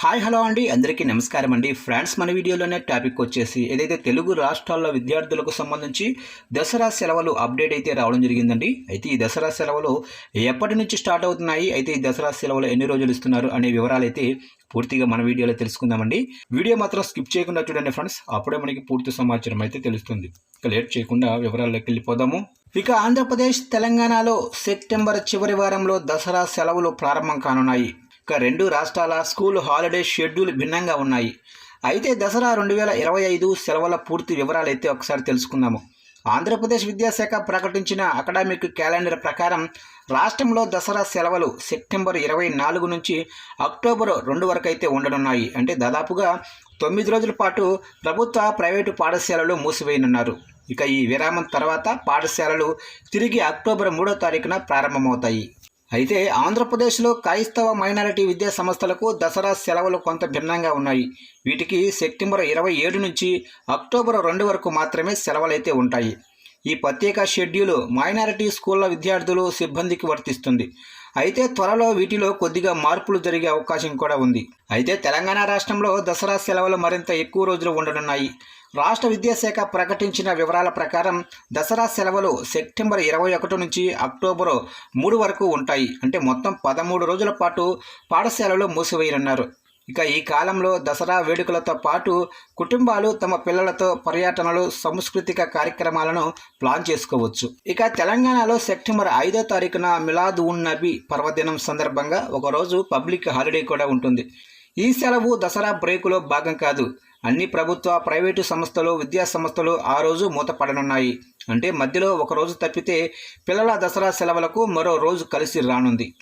Hi hello అండి. అందరికీ నమస్కారం అండి. ఫ్రెండ్స్ మన వీడియోలోనే టాపిక్ వచ్చేసి ఏదైతే తెలుగు రాష్ట్రాల్లో విద్యార్థులకు సంబంధించి దసరా సెలవులు అప్డేట్ అయితే రావడం జరిగిందండి. అయితే ఈ దసరా సెలవులు ఎప్పటి నుంచి స్టార్ట్ అవుతున్నాయి? అయితే ఈ దసరా సెలవులు ఎన్ని రోజులు ఇస్తున్నారు? అనే వివరాలు అయితే పూర్తిగా మన వీడియోలో తెలుసుకుందామండి. వీడియో మాత్రం స్కిప్ చేయకుండా చూడండి ఫ్రెండ్స్. అప్పుడే మనకి పూర్తి సమాచారం అయితే తెలుస్తుంది. ఇక లేట్ చేయకుండా వివరాల్లోకి వెళ్ళిపోదాము. ఇక ఆంధ్రప్రదేశ్ తెలంగాణలో సెప్టెంబర్ చివరి వారంలో దసరా సెలవులు ప్రారంభం కానున్నాయి. ఇక రెండు రాష్ట్రాల స్కూల్ హాలిడే షెడ్యూల్ భిన్నంగా ఉన్నాయి. అయితే దసరా రెండు వేల ఇరవై ఐదు సెలవుల పూర్తి వివరాలు అయితే ఒకసారి తెలుసుకుందాము. ఆంధ్రప్రదేశ్ విద్యాశాఖ ప్రకటించిన అకాడమిక్ క్యాలెండర్ ప్రకారం రాష్ట్రంలో దసరా సెలవులు సెప్టెంబర్ ఇరవై నాలుగు నుంచి అక్టోబర్ రెండు వరకు అయితే ఉండనున్నాయి. అంటే దాదాపుగా తొమ్మిది రోజుల పాటు ప్రభుత్వ ప్రైవేటు పాఠశాలలు మూసివేయనున్నారు. ఇక ఈ విరామం తర్వాత పాఠశాలలు తిరిగి అక్టోబర్ మూడో తారీఖున ప్రారంభమవుతాయి. అయితే ఆంధ్రప్రదేశ్లో క్రైస్తవ మైనారిటీ విద్యా సంస్థలకు దసరా సెలవులు కొంత భిన్నంగా ఉన్నాయి. వీటికి సెప్టెంబర్ ఇరవై ఏడు నుంచి అక్టోబర్ రెండు వరకు మాత్రమే సెలవులైతే ఉంటాయి. ఈ ప్రత్యేక షెడ్యూలు మైనారిటీ స్కూళ్ళ విద్యార్థులు సిబ్బందికి వర్తిస్తుంది. అయితే త్వరలో వీటిలో కొద్దిగా మార్పులు జరిగే అవకాశం కూడా ఉంది. అయితే తెలంగాణ రాష్ట్రంలో దసరా సెలవులు మరింత ఎక్కువ రోజులు ఉండనున్నాయి. రాష్ట్ర విద్యాశాఖ ప్రకటించిన వివరాల ప్రకారం దసరా సెలవులు సెప్టెంబర్ ఇరవై ఒకటి నుంచి అక్టోబర్ మూడు వరకు ఉంటాయి. అంటే మొత్తం పదమూడు రోజుల పాటు పాఠశాలలు మూసివేయనున్నారు. ఇక ఈ కాలంలో దసరా వేడుకలతో పాటు కుటుంబాలు తమ పిల్లలతో పర్యటనలు సాంస్కృతిక కార్యక్రమాలను ప్లాన్ చేసుకోవచ్చు. ఇక తెలంగాణలో సెప్టెంబర్ ఐదో తారీఖున మిలాద్ ఉన్ నబీ పర్వదినం సందర్భంగా ఒకరోజు పబ్లిక్ హాలిడే కూడా ఉంటుంది. ఈ సెలవు దసరా బ్రేకులో భాగం కాదు. అన్ని ప్రభుత్వ ప్రైవేటు సంస్థలు విద్యా సంస్థలు ఆ రోజు మూతపడనున్నాయి. అంటే మధ్యలో ఒక రోజు తప్పితే పిల్లల దసరా సెలవులకు మరో రోజు కలిసి రానుంది.